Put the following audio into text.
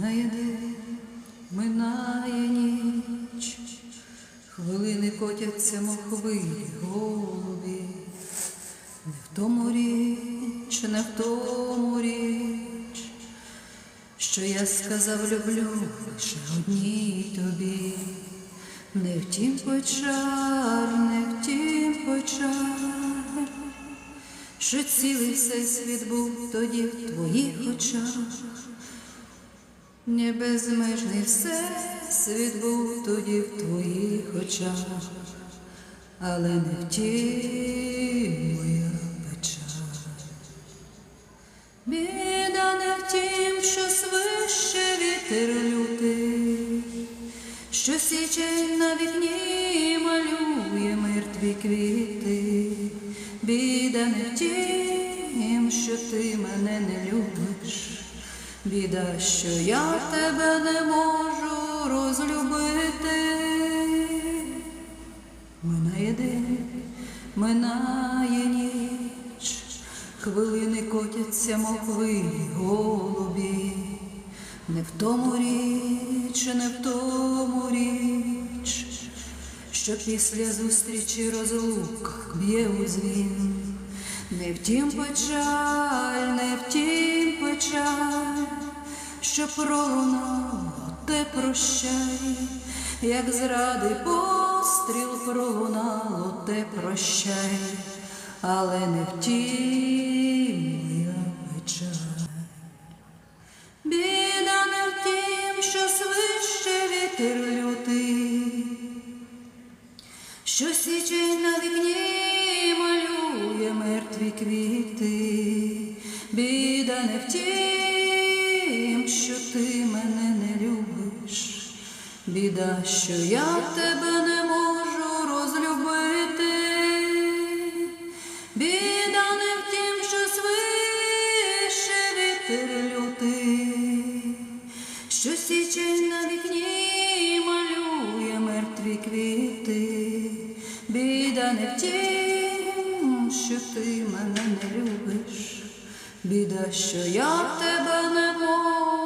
Найди, минає ніч, хвилини котяться, мов хвилі голубі, не в тому річ, не в тому річ, що я сказав люблю лише одній тобі, не втім почар, не втім почар, що цілий всесвіт був тоді в твоїх очах. Не безмежний всесвіт був тоді в твоїх очах, але не втім моя печаль. Біда не в тім, що свище вітер лютий, що січень на вікні малює мертві квіти. Біда не в тім, що ти мене не любиш. Біда, що я тебе не можу розлюбити. Минає день, минає ніч, хвилини котяться, мов хвилі голубі. Не в тому річ, не в тому річ, що після зустрічі розлука б'є у дзвін. Не втім печаль, не втім печаль, що пролунало те прощай, як зради постріл пролунало те прощай, але не втім моя печаль. Біда не в тім, що свище вітер лютий, що січень на вікні малює мертві квіти, біда не в тім, що ти мене не любиш, біда, що я тебе не можу розлюбити, біда не в тім, що свише вітер лютий, що січень на вікні малює мертві квіти, біда не в тім, що ти мене не любиш, біда, що я тебе не можу